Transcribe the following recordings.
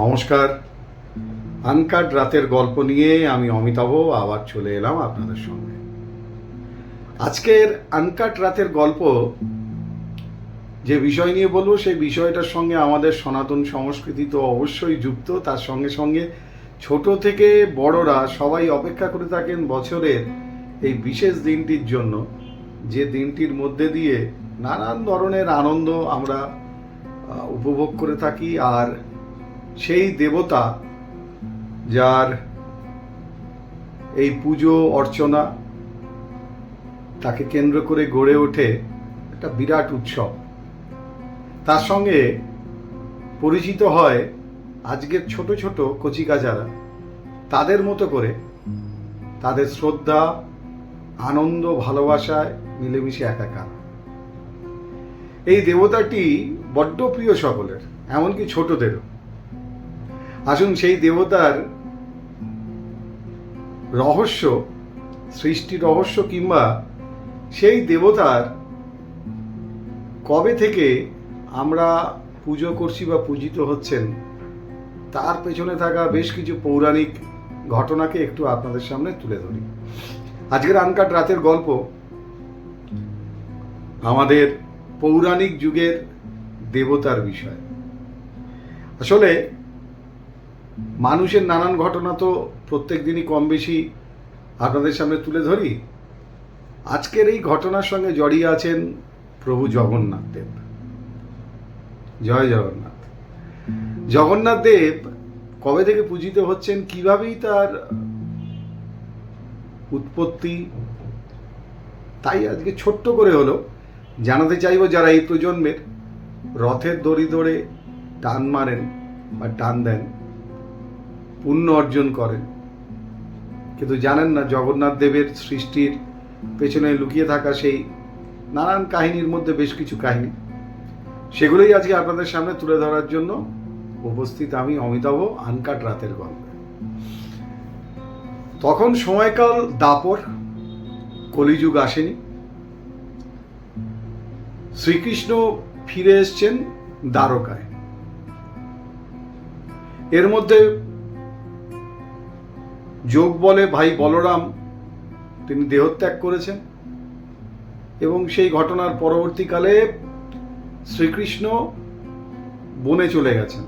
নমস্কার। আনকাট রাতের গল্প নিয়ে আমি অমিতাভ, আবার চলে এলাম আপনাদের সঙ্গে আজকের আনকাট রাতের গল্প, যে বিষয় নিয়ে বলব, সেই বিষয়টার সঙ্গে আমাদের সনাতন সংস্কৃতি তো অবশ্যই যুক্ত। তার সঙ্গে সঙ্গে ছোট থেকে বড়রা সবাই অপেক্ষা করে থাকেন বছরের এই বিশেষ দিনটির জন্য, যে দিনটির মধ্যে দিয়ে নানান ধরনের আনন্দ আমরা উপভোগ করে থাকি। আর সেই দেবতা যার এই পুজো, অর্চনা তাকে কেন্দ্র করে গড়ে ওঠে একটা বিরাট উৎসব। তার সঙ্গে পরিচিত হয় আজকের ছোট ছোট কচিকাচারা। তাদের মতো করে তাদের শ্রদ্ধা, আনন্দ ভালোবাসায় মিলেমিশে একাকার। এই দেবতাটি বড্ড প্রিয় সকলের, এমনকি ছোটদেরও। আসুন সেই দেবতার রহস্য সৃষ্টি রহস্য কিংবা সেই দেবতার কবে থেকে আমরা পুজো করছি বা পূজিত হচ্ছেন, তার পেছনে থাকা বেশ কিছু পৌরাণিক ঘটনাকে একটু আপনাদের সামনে তুলে ধরি। আজকের আনকাট রাতের গল্প, আমাদের পৌরাণিক যুগের দেবতার বিষয়। আসলে মানুষের নানান ঘটনা তো প্রত্যেক দিনই কম বেশি আপনাদের সামনে তুলে ধরি। আজকের এই ঘটনার সঙ্গে জড়িয়ে আছেন প্রভু জগন্নাথ দেব। জয় জগন্নাথ। জগন্নাথ দেব কবে থেকে পূজিত হচ্ছেন, কিভাবেই তার উৎপত্তি, তাই আজকে ছোট্ট করে হলো। জানাতে চাইব যারা এই প্রজন্মের, রথের দড়ি ধরে টান মারেন বা টান দেন পুণ্য অর্জন করেন। কিন্তু জানেন না, জগন্নাথ দেবের সৃষ্টির পেছনে লুকিয়ে থাকা সেই নানান কাহিনীর মধ্যে বেশ কিছু কাহিনী। সেগুলোই আজকে আপনাদের সামনে তুলে ধরার জন্য উপস্থিত আমি অমিতাভ আনকাট রাতের গল্পে। তখন সময়কাল দাপর, কলিযুগ আসেনি। শ্রীকৃষ্ণ ফিরে এসছেন দ্বারকায়। এর মধ্যে যোগ বলে ভাই বলরাম, তিনি দেহত্যাগ করেছেন। এবং সেই ঘটনার পরবর্তীকালে শ্রীকৃষ্ণ বনে চলে গেছেন।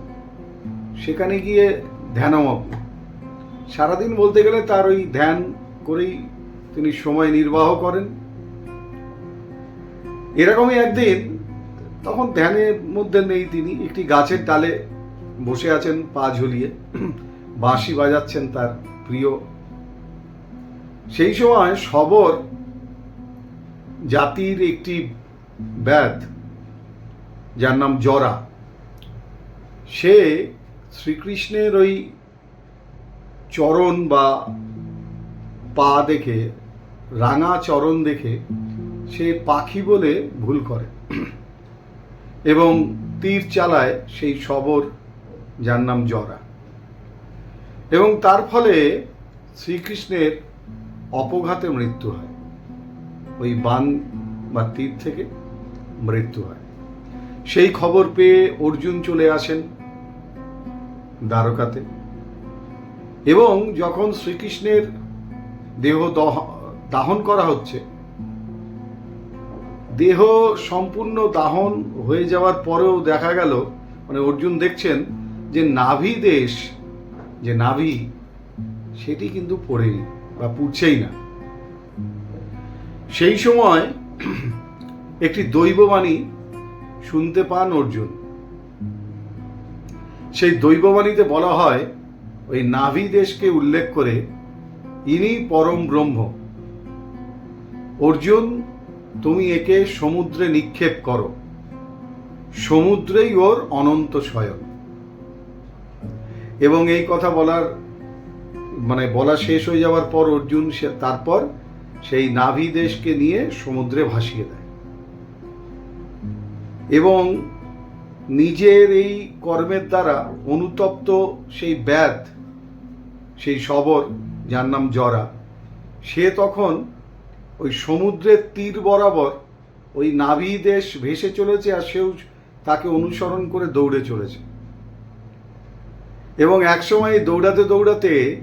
সেখানে গিয়ে ধ্যানমগ্ন। সারাদিন বলতে গেলে তার ওই ধ্যান করেই তিনি সময় নির্বাহ করেন। এরকমই একদিন তখন ধ্যানের মধ্যে নেই তিনি, একটি গাছের ডালে বসে আছেন পা ঝুলিয়ে। বাঁশি বাজাচ্ছেন তার। প্রিয়। সেই সময় সবর জাতির একটি ব্যাধ, যার নাম জরা। সে শ্রীকৃষ্ণের ওই চরণ বা পা দেখে, রাঙা চরণ দেখে সে পাখি বলে ভুল করে। এবং তীর চালায় সেই সবর, যার নাম জরা। এবং তার ফলে শ্রীকৃষ্ণের অপঘাতে মৃত্যু হয়। ওই বান বা তীর থেকে মৃত্যু হয়। সেই খবর পেয়ে অর্জুন চলে আসেন দ্বারকাতে এবং যখন শ্রীকৃষ্ণের দেহ দহ- দাহন করা হচ্ছে, দেহ সম্পূর্ণ দাহন হয়ে যাওয়ার পরেও দেখা গেল মানে অর্জুন দেখছেন যে নাভি দেশ যে নাভি, সেটি কিন্তু পড়েনি বা পুড়ছেই না। সেই সময় একটি দৈববাণী শুনতে পান অর্জুন। সেই দৈববাণীতে বলা হয়, ওই নাভি দেশকে উল্লেখ করে ইনি পরম ব্রহ্ম। অর্জুন, তুমি একে সমুদ্রে নিক্ষেপ করো। সমুদ্রেই ওর অনন্ত শয়ন। এবং এই কথা বলার মানে বলা শেষ হয়ে যাওয়ার পর অর্জুন সে, তারপর সেই নাভি দেশকে নিয়ে সমুদ্রে ভাসিয়ে দেয়। এবং নিজের এই কর্মের দ্বারা অনুতপ্ত সেই ব্যাধ, সেই শবর, যার নাম জরা, সে তখন ওই সমুদ্রের তীর বরাবর ওই নাভি দেশ ভেসে চলেছে আর সেও তাকে অনুসরণ করে দৌড়ে চলেছে। এবং একসময় দৌড়াতে দৌড়াতে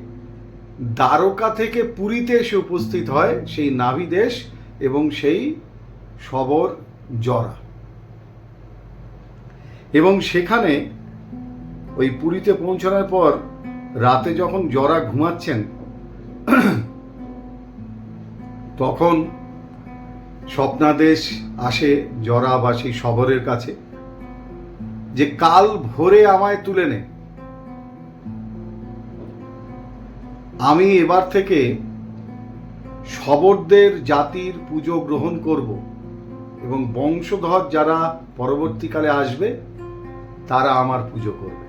দ্বারকা থেকে পুরীতে এসে উপস্থিত হয় সেই নাভিদেশ এবং সেই সবর জরা। এবং সেখানে ওই পুরীতে পৌঁছানোর পর রাতে যখন জরা ঘুমাচ্ছেন, তখন স্বপ্নাদেশ আসে জরা বা সেই শবরের কাছে যে, কাল ভোরে আমায় তুলে নে। আমি এবার থেকে শবরদের জাতির পুজো গ্রহণ করব এবং বংশধর যারা পরবর্তীকালে আসবে, তারা আমার পুজো করবে।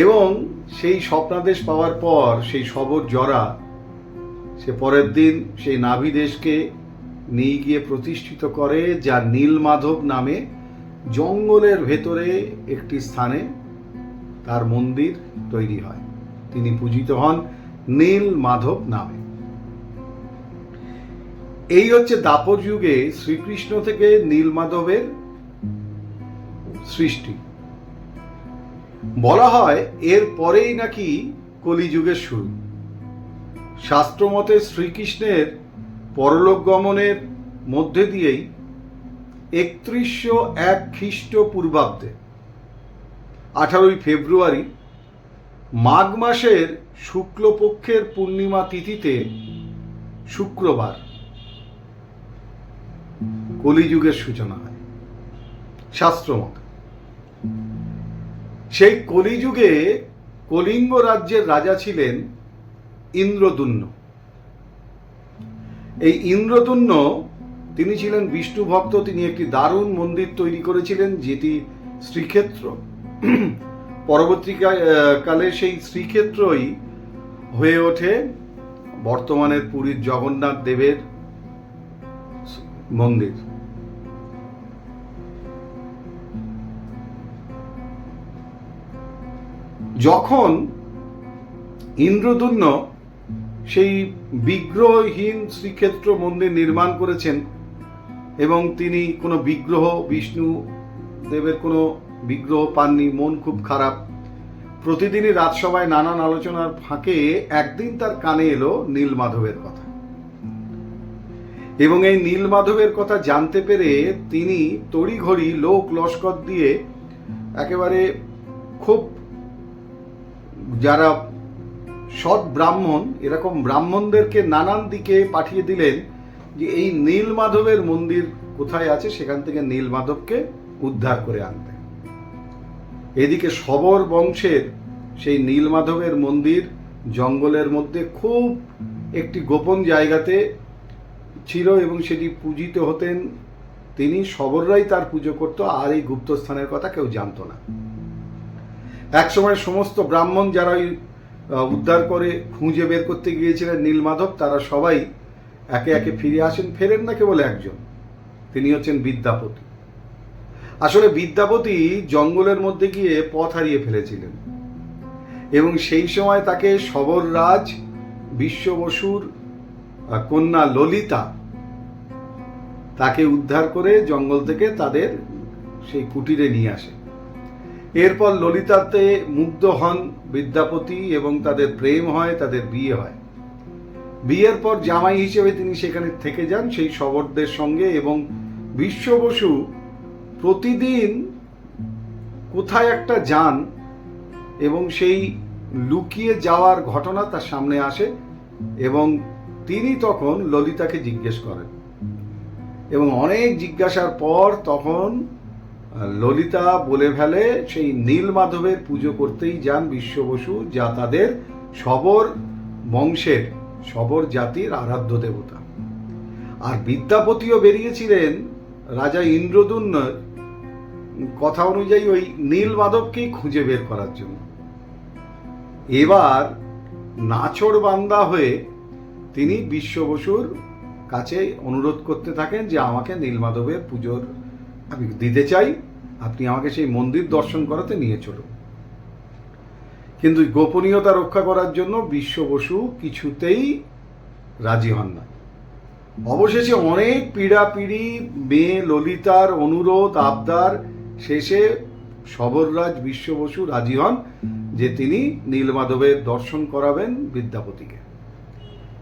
এবং সেই স্বপ্নাদেশ পাওয়ার পর সেই শবর জরা, সে পরের দিন সেই নাভিদেশকে নিয়ে গিয়ে প্রতিষ্ঠিত করে, যা নীলমাধব নামে জঙ্গলের ভেতরে একটি স্থানে তার মন্দির তৈরি হয়। তিনি পূজিত হন নীল মাধব নামে। এই হচ্ছে দাপর যুগে শ্রীকৃষ্ণ থেকে নীল মাধবের সৃষ্টি। বলা হয় এর পরেই নাকি কলিযুগের শুরু। শাস্ত্রমতে শ্রীকৃষ্ণের পরলোক গমনের মধ্যে দিয়েই একত্রিশশো এক খ্রিস্ট পূর্বাব্দে আঠারোই ফেব্রুয়ারি মাঘ মাসের শুক্লপক্ষের পূর্ণিমা তিথিতে শুক্রবার কলিযুগের সূচনা হয়। শাস্ত্রমত সেই কলিযুগে কলিঙ্গ রাজ্যের রাজা ছিলেন ইন্দ্রদুন্ন এই ইন্দ্রদুন্ন তিনি ছিলেন বিষ্ণু ভক্ত, তিনি একটি দারুণ মন্দির তৈরি করেছিলেন, যেটি শ্রীক্ষেত্র পরবর্তীকালে সেই শ্রীক্ষেত্রই হয়ে ওঠে বর্তমানের পুরীর জগন্নাথ দেবের মন্দির। যখন ইন্দ্রদুন্ন সেই বিগ্রহহীন শ্রীক্ষেত্র মন্দির নির্মাণ করেছেন এবং তিনি কোনো বিগ্রহ, বিষ্ণু দেবের কোনো বিগ্রহ পাননি, মন খুব খারাপ। প্রতিদিনই রাজসভায় নানান আলোচনার ফাঁকে একদিন তার কানে এলো নীল মাধবের কথা। এবং এই নীল মাধবের কথা জানতে পেরে তিনি তড়িঘড়ি লোক লস্কর দিয়ে একেবারে খুব যারা সৎ ব্রাহ্মণ, এরকম ব্রাহ্মণদেরকে নানান দিকে পাঠিয়ে দিলেন যে এই নীল মাধবের মন্দির কোথায় আছে, সেখান থেকে নীল মাধবকে উদ্ধার করে আনতে। এদিকে শবর বংশের সেই নীলমাধবের মন্দির জঙ্গলের মধ্যে খুব একটি গোপন জায়গাতে ছিল এবং সেটি পূজিত হতেন। তিনি শবররাই তার পুজো করত, আর এই গুপ্তস্থানের কথা কেউ জানত না। একসময় সমস্ত ব্রাহ্মণ যারা ওই উদ্ধার করে খুঁজে বের করতে গিয়েছিলেন নীলমাধব, তারা সবাই একে একে ফিরে আসেন, ফেরেন না কেবল একজন। তিনি হচ্ছেন বিদ্যাপতি। আসলে বিদ্যাপতি জঙ্গলের মধ্যে গিয়ে পথ হারিয়ে ফেলেছিলেন। এবং সেই সময় তাকে সবররাজ বিশ্ব বসুর কন্যা ললিতা তাকে উদ্ধার করে জঙ্গল থেকে তাদের সেই কুটিরে নিয়ে আসে। এরপর ললিতাতে মুগ্ধ হন বিদ্যাপতি এবং তাদের প্রেম হয়, তাদের বিয়ে হয়। বিয়ের পর জামাই হিসেবে তিনি সেখানে থেকে যান সেই শবরদের সঙ্গে এবং বিশ্ব বসু প্রতিদিন কোথায় একটা যান এবং সেই লুকিয়ে যাওয়ার ঘটনা তার সামনে আসে এবং তিনি তখন ললিতাকে জিজ্ঞেস করেন। এবং অনেক জিজ্ঞাসার পর তখন ললিতা বলে ফেলে সেই নীল মাধবের পুজো করতেই যান বিশ্ব বসু যা তাদের সবর বংশের, সবর জাতির আরাধ্য দেবতা। আর বিদ্যাপতিও বেরিয়েছিলেন রাজা ইন্দ্রদুন্নর কথা অনুযায়ী ওই নীল মাধবকেই খুঁজে বের করার জন্য। এবার নাছড় বান্দা হয়ে তিনি বিশ্ব বসুর কাছে অনুরোধ করতে থাকেন যে আমাকে নীলমাধবের পুজোর আমি দিতে চাই, আপনি আমাকে সেই মন্দির দর্শন করাতে নিয়ে চলুন। কিন্তু গোপনীয়তা রক্ষা করার জন্য বিশ্ব বসু কিছুতেই রাজি হন না। অবশেষে অনেক পীড়াপিড়ি, মেয়ে ললিতার অনুরোধ, আবদার শেষে সবররাজ বিশ্ববসু রাজি হন যে তিনি নীলমাধবের দর্শন করাবেন বিদ্যাপতিকে।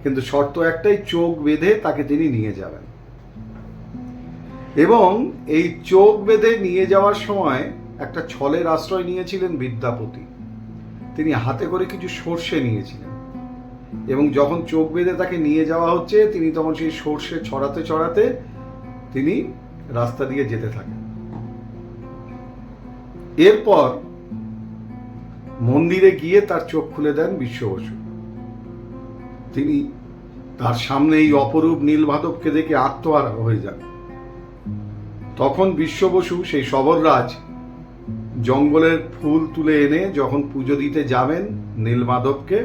কিন্তু শর্ত একটাই, চোখ বেঁধে তাকে তিনি নিয়ে যাবেন। এবং এই চোখ বেঁধে নিয়ে যাওয়ার সময় একটা ছলের আশ্রয় নিয়েছিলেন বিদ্যাপতি। তিনি হাতে করে কিছু সর্ষে নিয়েছিলেন। এবং যখন চোখ বেঁধে তাকে নিয়ে যাওয়া হচ্ছে, তিনি তখন সেই সর্ষে ছড়াতে ছড়াতে তিনি রাস্তা দিয়ে যেতে থাকেন। এরপর মন্দিরে গিয়ে তার চোখ খুলে দেন বিশ্ববসু। তিনি তার সামনে এই অপরূপ নীলমাধবকে দেখে আত্মহারা হয়ে যান। তখন বিশ্ববসু সেই সবররাজ জঙ্গলের ফুল তুলে এনে যখন পুজো দিতে যাবেন নীলমাধবকে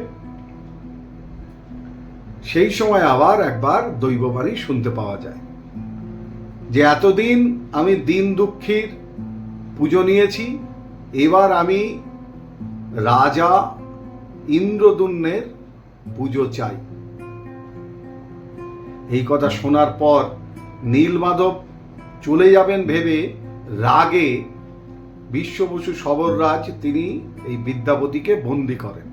সেই সময় আবার একবার দৈববাণী শুনতে পাওয়া যায় যে, এতদিন আমি দিন দুঃখীর পুজো নিয়েছি। এবার আমি রাজা ইন্দ্রদুন্নের পুজো চাই। এই কথা শোনার পর নীলমাধব চলে যাবেন ভেবে রাগে বিশ্ববসু সবররাজ তিনি এই বিদ্যাপতিকে বন্দি করেন।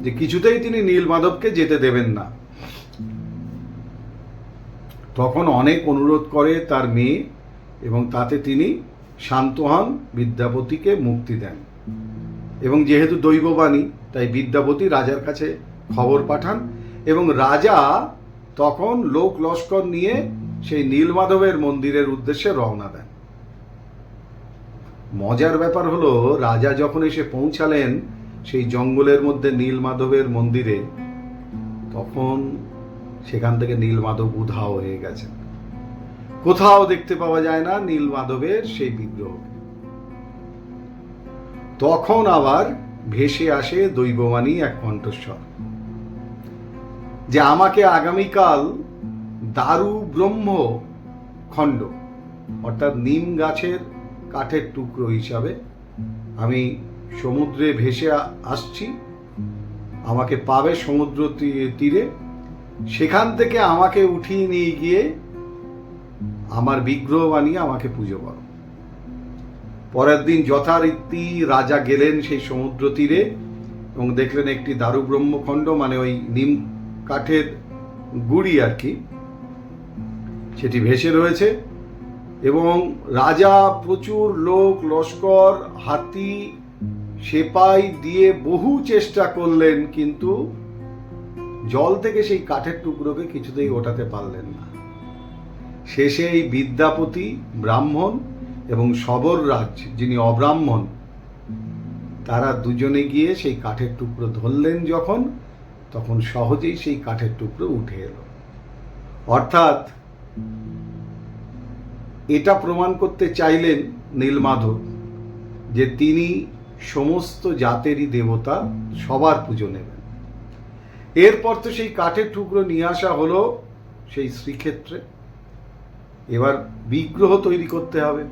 যে কিছুতেই তিনি নীলমাধবকে যেতে দেবেন না। তখন অনেক অনুরোধ করে তার মেয়ে এবং তাতে তিনি শান্ত হন, বিদ্যাপতিকে মুক্তি দেন। এবং যেহেতু দৈববাণী, তাই বিদ্যাপতি রাজার কাছে খবর পাঠান এবং রাজা তখন লোক লস্কর নিয়ে সেই নীলমাধবের মন্দিরের উদ্দেশ্যে রওনা দেন। মজার ব্যাপার হলো, রাজা যখন এসে পৌঁছালেন সেই জঙ্গলের মধ্যে নীলমাধবের মন্দিরে, তখন সেখান থেকে নীলমাধব উধাও হয়ে গেছেন। কোথাও দেখতে পাওয়া যায় না নীল মাধবের সেই বিগ্রহ। তখন আবার ভেসে আসে দৈববাণী এক কণ্ঠস্বর, যে আমাকে আগামীকাল দারু ব্রহ্ম খণ্ড, অর্থাৎ নিম গাছের কাঠের টুকরো হিসাবে আমি সমুদ্রে ভেসে আসছি, আমাকে পাবে সমুদ্র তীরে, সেখান থেকে আমাকে উঠিয়ে নিয়ে গিয়ে আমার বিগ্রহ বানিয়ে আমাকে পুজো করো। পরের দিন যথারীতি রাজা গেলেন সেই সমুদ্র তীরে এবং দেখলেন একটি দারু ব্রহ্মখণ্ড মানে ওই নিম কাঠের গুড়ি আর কি। সেটি ভেসে রয়েছে এবং রাজা প্রচুর লোক, লস্কর, হাতি, সেপাই দিয়ে বহু চেষ্টা করলেন, কিন্তু জল থেকে সেই কাঠের টুকরোকে কিছুতেই ওঠাতে পারলেন না। শেষে এই বিদ্যাপতি ব্রাহ্মণ এবং সবররাজ যিনি অব্রাহ্মণ, তারা দুজনে গিয়ে সেই কাঠের টুকরো ধরলেন যখন, তখন সহজেই সেই কাঠের টুকরো উঠে এলো। অর্থাৎ, এটা প্রমাণ করতে চাইলেন নীলমাধব যে তিনি সমস্ত জাতেরই দেবতা সবার পুজো নেবেন। এরপর তো সেই কাঠের টুকরো নিয়ে আসা হলো সেই শ্রীক্ষেত্রে। এবার বিগ্রহ তৈরি করতে হবে।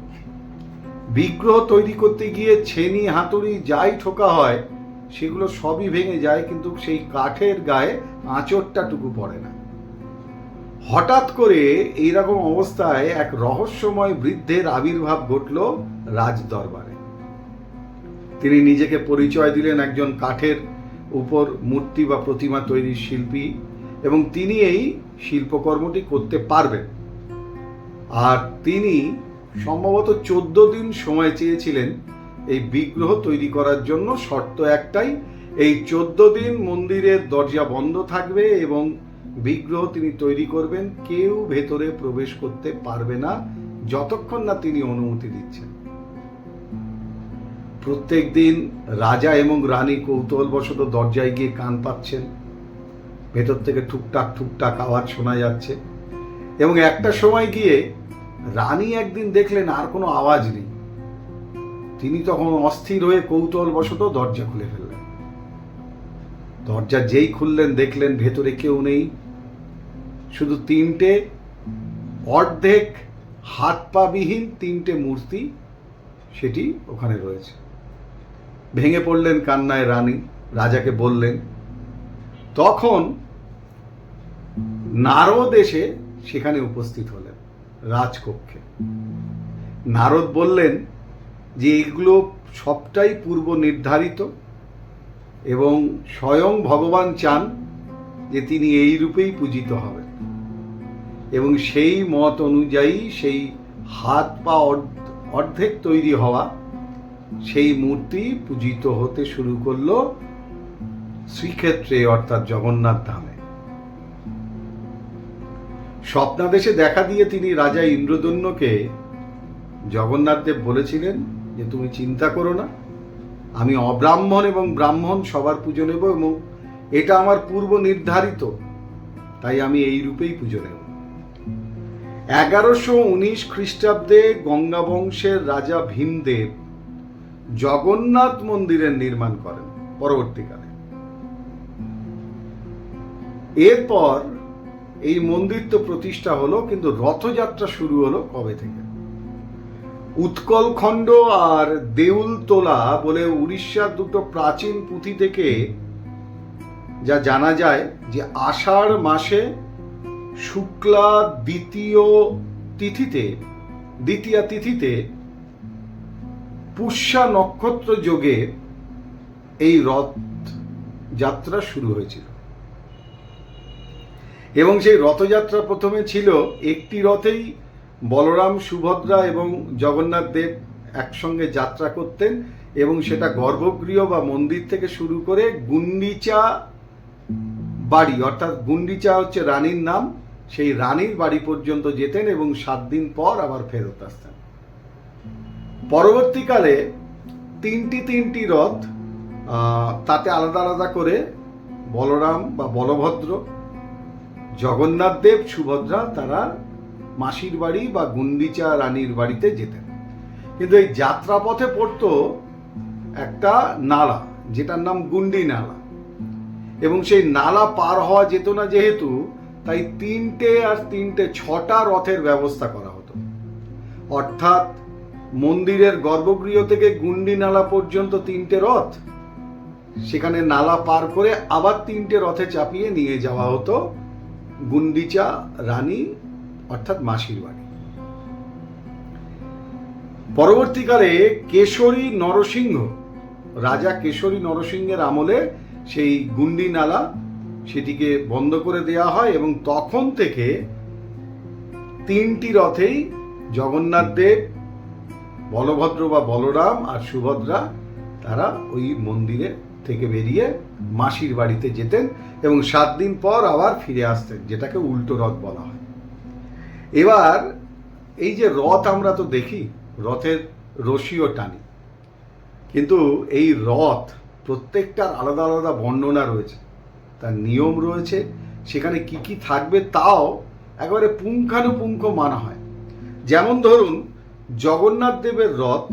বিগ্রহ তৈরি করতে গিয়ে ছেনি, হাতুড়ি যাই ঠোকা হয়, সেগুলো সবই ভেঙে যায়, কিন্তু সেই কাঠের গায়ে আঁচড়টা টুকু পড়ে না। হঠাৎ করে এইরকম অবস্থায় এক রহস্যময় বৃদ্ধের আবির্ভাব ঘটল রাজ দরবারে তিনি নিজেকে পরিচয় দিলেন একজন কাঠের উপর মূর্তি বা প্রতিমা তৈরির শিল্পী, এবং তিনি এই শিল্পকর্মটি করতে পারবেন। আর তিনি সম্ভবত চোদ্দ দিন সময় চেয়েছিলেন এই বিগ্রহ তৈরি করার জন্য। শর্ত একটাই, এই চোদ্দ দিন মন্দিরের দরজা বন্ধ থাকবে এবং বিগ্রহ তিনি তৈরি করবেন। কেউ ভেতরে প্রবেশ করতে পারবে না, যতক্ষণ না তিনি অনুমতি দিচ্ছেন। প্রত্যেক দিন রাজা এবং রানী কৌতূহলবশত দরজায় গিয়ে কান পাচ্ছেন। ভেতর থেকে ঠুকটাক ঠুকটাক আওয়াজ শোনা যাচ্ছে। এবং একটা সময় গিয়ে রানী একদিন দেখলেন আর কোনো আওয়াজ নেই। তিনি তখন অস্থির হয়ে কৌতূহলবশত দরজা খুলে ফেললেন। দরজা যেই খুললেন, দেখলেন ভেতরে কেউ নেই। শুধু তিনটে, অর্ধেক হাত পা বিহীন তিনটে মূর্তি সেটি ওখানে রয়েছে। ভেঙে পড়লেন কান্নায় রানী, রাজাকে বললেন, তখন নারদ এসে সেখানে উপস্থিত হলেন রাজকক্ষে। নারদ বললেন যে এগুলো সবটাই পূর্ব নির্ধারিত এবং স্বয়ং ভগবান চান যে তিনি এই রূপেই পূজিত হবেন এবং সেই মত অনুযায়ী সেই হাত পা অর্ধ- অর্ধেক তৈরি হওয়া সেই মূর্তি পূজিত হতে শুরু করল শ্রীক্ষেত্রে, অর্থাৎ জগন্নাথ ধামে। স্বপ্নাদেশে দেখা দিয়ে তিনি রাজা ইন্দ্রদন্যকে জগন্নাথ দেব বলেছিলেন যে, তুমি চিন্তা করো না। আমি অব্রাহ্মণ এবং ব্রাহ্মণ সবার পুজো নেব এবং এটা আমার পূর্ব নির্ধারিত। তাই আমি এই রূপেই পুজো নেব। এগারোশো উনিশ খ্রিস্টাব্দে গঙ্গা বংশের রাজা ভীমদেব জগন্নাথ মন্দিরের নির্মাণ করেন পরবর্তীকালে। এরপর এই মন্দির তো প্রতিষ্ঠা হলো, কিন্তু রথযাত্রা শুরু হলো কবে থেকে? উৎকলখণ্ড আর দেউলতোলা বলে উড়িষ্যার দুটো প্রাচীন পুঁথি থেকে যা জানা যায় যে আষাঢ় মাসে শুক্লা দ্বিতীয় তিথিতে, দ্বিতীয়া তিথিতে পুষ্যা নক্ষত্র যোগে এই রথ যাত্রা শুরু হয়েছিল। এবং সেই রথযাত্রা প্রথমে ছিল একটি রথেই বলরাম, সুভদ্রা এবং জগন্নাথ দেব একসঙ্গে যাত্রা করতেন এবং সেটা গর্ভগৃহ বা মন্দির থেকে শুরু করে গুন্ডিচা বাড়ি, অর্থাৎ গুন্ডিচা হচ্ছে রানীর নাম, সেই রানীর বাড়ি পর্যন্ত যেতেন এবং সাত দিন পর আবার ফেরত আসতেন। পরবর্তীকালে তিনটি তিনটি রথ তাতে আলাদা আলাদা করে বলরাম বা বলভদ্র জগন্নাথ দেব, সুভদ্রা তারা মাসির বাড়ি বা গুন্ডিচা রানীর বাড়িতে যেতেন। কিন্তু এই যাত্রাপথে পড়তো একটা নালা, যেটার নাম গুন্ডি নালা। এবং সেই নালা পার হওয়া যেত না যেহেতু, তাই তিনটে আর তিনটে ছটা রথের ব্যবস্থা করা হতো। অর্থাৎ মন্দিরের গর্ভগৃহ থেকে গুন্ডি নালা পর্যন্ত তিনটে রথ, সেখানে নালা পার করে আবার তিনটে রথে চাপিয়ে নিয়ে যাওয়া হতো গুন্ডিচা, রানী, অর্থাৎ মাসির বাড়ি। পরবর্তীকালে কেশরী নরসিংহ, রাজা কেশরী নরসিংহের আমলে সেই গুন্ডি নালা সেটিকে বন্ধ করে দেওয়া হয় এবং তখন থেকে তিনটি রথেই জগন্নাথ দেব, বলভদ্র বা বলরাম আর সুভদ্রা তারা ওই মন্দিরে থেকে বেরিয়ে মাসির বাড়িতে যেতেন এবং সাত দিন পর আবার ফিরে আসতেন, যেটাকে উল্টো রথ বলা হয়। এবার এই যে রথ আমরা তো দেখি, রথের রশিও টানি। কিন্তু এই রথ প্রত্যেকটার আলাদা আলাদা বর্ণনা রয়েছে। তার নিয়ম রয়েছে, সেখানে কি কি থাকবে তাও একেবারে পুঙ্খানুপুঙ্খ মানা হয়। যেমন ধরুন, জগন্নাথ দেবের রথ,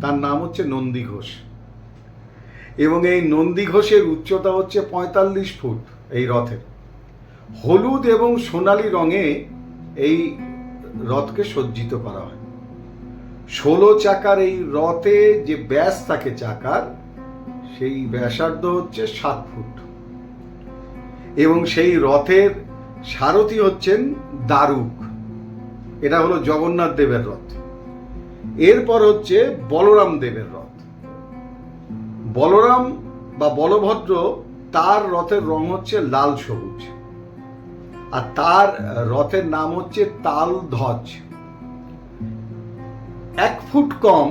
তার নাম হচ্ছে নন্দী ঘোষ। এবং এই নন্দী ঘোষের উচ্চতা হচ্ছে পঁয়তাল্লিশ ফুট এই রথের হলুদ এবং সোনালী রঙে এই রথকে সজ্জিত করা হয়। ষোলো চাকার এই রথে যে ব্যাস থাকে চাকার, সেই ব্যাসার্ধ হচ্ছে সাত ফুট। এবং সেই রথের সারথি হচ্ছেন দারুক। এটা হলো জগন্নাথ দেবের রথ। এরপর হচ্ছে বলরাম দেবের রথ। বলরাম বা বলভদ্র তার রথের রং হচ্ছে লাল সবুজ। আর তার রথের নাম হচ্ছে তাল ধ্বজ এক ফুট কম,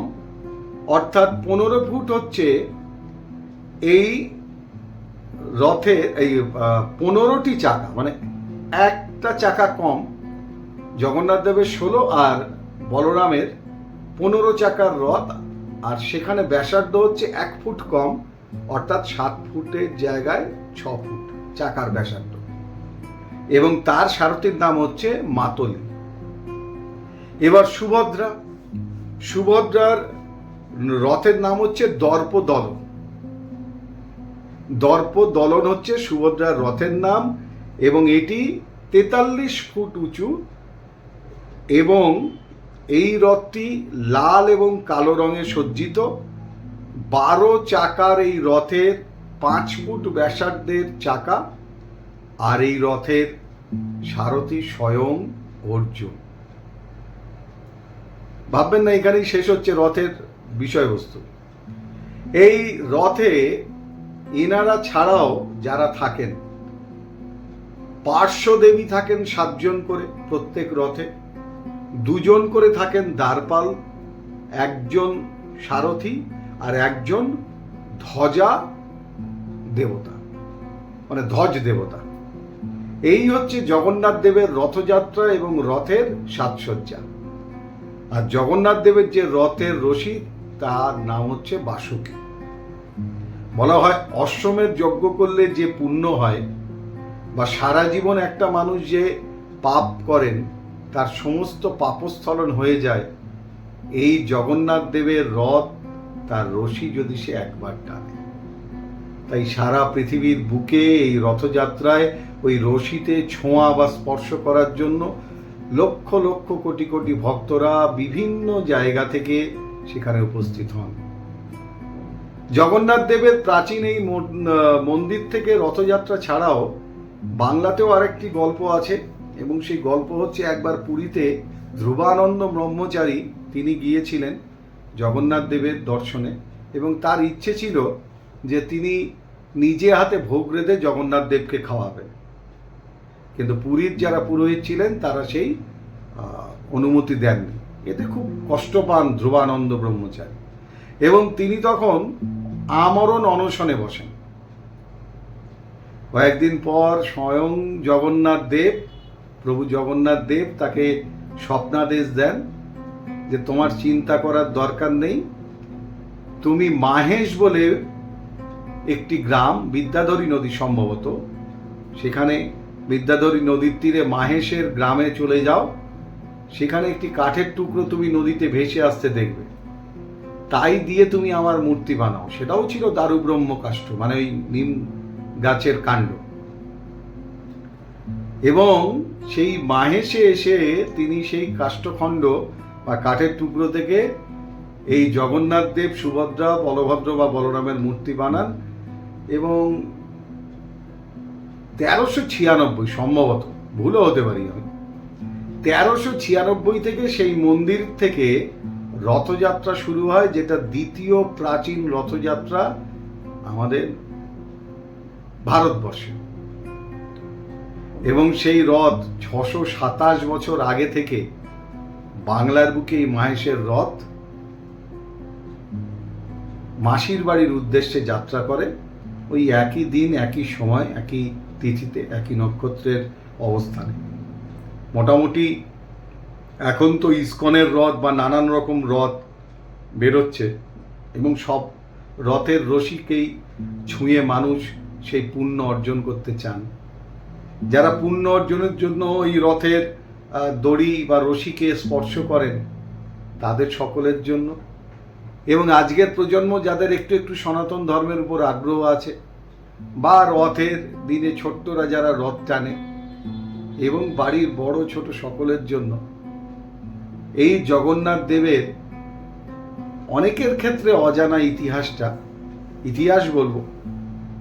অর্থাৎ পনেরো ফুট হচ্ছে এই রথের, এই পনেরোটি চাকা মানে একটা চাকা কম, জগন্নাথ দেবের ষোলো আর বলরামের পনেরো চাকার রথ আর সেখানে ব্যাসার্ধ হচ্ছে এক ফুট কম, অর্থাৎ সাত ফুটের জায়গায় ছ ফুট চাকার ব্যাসার্ধ। এবং তার সারথীর নাম হচ্ছে মাতলি। এবার সুভদ্রা। সুভদ্রার রথের নাম হচ্ছে দর্প দলন দর্প দলন হচ্ছে সুভদ্রার রথের নাম এবং এটি তেতাল্লিশ ফুট উঁচু এবং এই রথটি লাল এবং কালো রঙে সজ্জিত। বারো চাকার এই রথের পাঁচ ফুট ব্যাসার্ধের চাকা আর এই রথের সারথি স্বয়ং অর্জুন। ভাববেন না, এখানেই শেষ হচ্ছে রথের বিষয়বস্তু। এই রথে এনারা ছাড়াও যারা থাকেন পার্শ্ব দেবী থাকেন সাতজন করে প্রত্যেক রথে দুজন করে থাকেন দ্বারপাল, একজন সারথি আর একজন ধ্বজা দেবতা মানে ধ্বজ দেবতা। এই হচ্ছে জগন্নাথ দেবের রথযাত্রা এবং রথের সাজসজ্জা। আর জগন্নাথ দেবের যে রথের রশি, তার নাম হচ্ছে বাসুকি। বলা হয়, অশ্বমেধ যজ্ঞ করলে যে পুণ্য হয়, বা সারা জীবন একটা মানুষ যে পাপ করেন তার সমস্ত পাপস্থলন হয়ে যায়। এই জগন্নাথ দেবের রথ তার রশি যদি সে একবার টানে। তাই সারা পৃথিবীর বুকে এই রথযাত্রায় ওই রশিতে ছোঁয়া বা স্পর্শ করার জন্য লক্ষ লক্ষ কোটি কোটি ভক্তরা বিভিন্ন জায়গা থেকে সেখানে উপস্থিত হন। জগন্নাথ দেবের প্রাচীন এই মন- মন্দির থেকে রথযাত্রা ছাড়াও বাংলাতেও আরেকটি গল্প আছে। এবং সেই গল্প হচ্ছে একবার পুরীতে ধ্রুবানন্দ ব্রহ্মচারী তিনি গিয়েছিলেন জগন্নাথ দেবের দর্শনে এবং তার ইচ্ছে ছিল যে তিনি নিজে হাতে ভোগ রেঁধে জগন্নাথ দেবকে খাওয়াবেন। কিন্তু পুরীর যারা পুরোহিত ছিলেন, তারা সেই অনুমতি দেননি। এতে খুব কষ্ট পান ধ্রুবানন্দ ব্রহ্মচারী। এবং তিনি তখন আমরণ অনশনে বসেন। কয়েকদিন পর স্বয়ং জগন্নাথ দেব প্রভু জগন্নাথ দেব তাকে স্বপ্নাদেশ দেন যে তোমার চিন্তা করার দরকার নেই। তুমি মাহেশ বলে একটি গ্রাম, বিদ্যাধরী নদী সম্ভবত। সেখানে বিদ্যাধরী নদীর তীরে মাহেশের গ্রামে চলে যাও। সেখানে একটি কাঠের টুকরো তুমি নদীতে ভেসে আসতে দেখবে। তাই দিয়ে তুমি আমার মূর্তি বানাও। সেটাও ছিল দারু ব্রহ্ম কাষ্ঠ মানে ওই নিম গাছের কাণ্ড। এবং সেই মাহেশে এসে তিনি সেই কাষ্ঠখণ্ড বা কাঠের টুকরো থেকে এই জগন্নাথ দেব, সুভদ্রা, বলভদ্র বা বলরামের মূর্তি বানান এবং তেরোশো ছিয়ানব্বই, সম্ভবত, ভুলও হতে পারি আমি, তেরোশো ছিয়ানব্বই থেকে সেই মন্দির থেকে রথযাত্রা শুরু হয়, যেটা দ্বিতীয় প্রাচীন রথযাত্রা আমাদের ভারতবর্ষে। এবং সেই রথ ছশো সাতাশ বছর আগে থেকে বাংলার বুকে এই মাহেশের রথ মাসির বাড়ির উদ্দেশ্যে যাত্রা করে। ওই একই দিন, একই সময়, একই তিথিতে, একই নক্ষত্রের অবস্থানে। মোটামুটি এখন তো ইস্কনের রথ বা নানান রকম রথ বেরোচ্ছে এবং সব রথের রশিকেই ছুঁয়ে মানুষ সেই পুণ্য অর্জন করতে চান। যারা পুণ্য অর্জনের জন্য ওই রথের দড়ি বা রশিকে স্পর্শ করেন, তাদের সকলের জন্য। এবং আজকের প্রজন্ম যাদের একটু একটু সনাতন ধর্মের উপর আগ্রহ আছে, বা রথের দিনে ছোট্টরা যারা রথ টানে, এবং বাড়ির বড় ছোট সকলের জন্য, এই জগন্নাথ দেবের অনেকের ক্ষেত্রে অজানা ইতিহাসটা, ইতিহাস বলব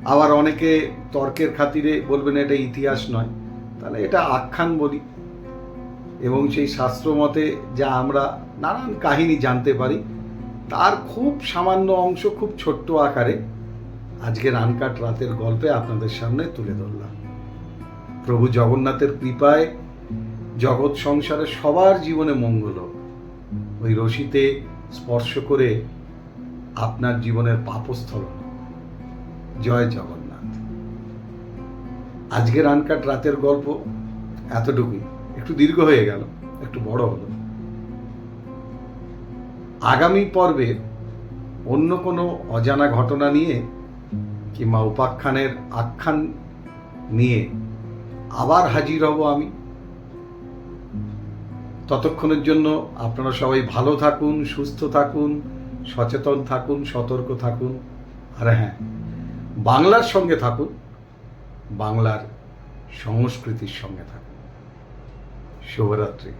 আবার অনেকে তর্কের খাতিরে বলবেন এটা ইতিহাস নয়। তাহলে এটা আখ্যান বলি। এবং সেই শাস্ত্র মতে যা আমরা নানান কাহিনী জানতে পারি, তার খুব সামান্য অংশ খুব ছোট্ট আকারে আজকের আনকাট রাতের গল্পে আপনাদের সামনে তুলে ধরলাম। প্রভু জগন্নাথের কৃপায় জগৎ সংসারে সবার জীবনে মঙ্গল হোক। ওই রশিতে স্পর্শ করে আপনার জীবনের পাপস্থলন জয় জগন্নাথ। আজকের আনকাট রাতের গল্প এতটুকুই। একটু দীর্ঘ হয়ে গেল, একটু বড় হলো। আগামী পর্বে অন্য কোনো অজানা ঘটনা নিয়ে কিংবা উপাখ্যানের আখ্যান নিয়ে আবার হাজির হব আমি। ততক্ষণের জন্য আপনারা সবাই ভালো থাকুন, সুস্থ থাকুন, সচেতন থাকুন, সতর্ক থাকুন। আর হ্যাঁ বাংলার সঙ্গে থাকুন বাংলার সংস্কৃতির সঙ্গে থাকুন। শুভরাত্রি।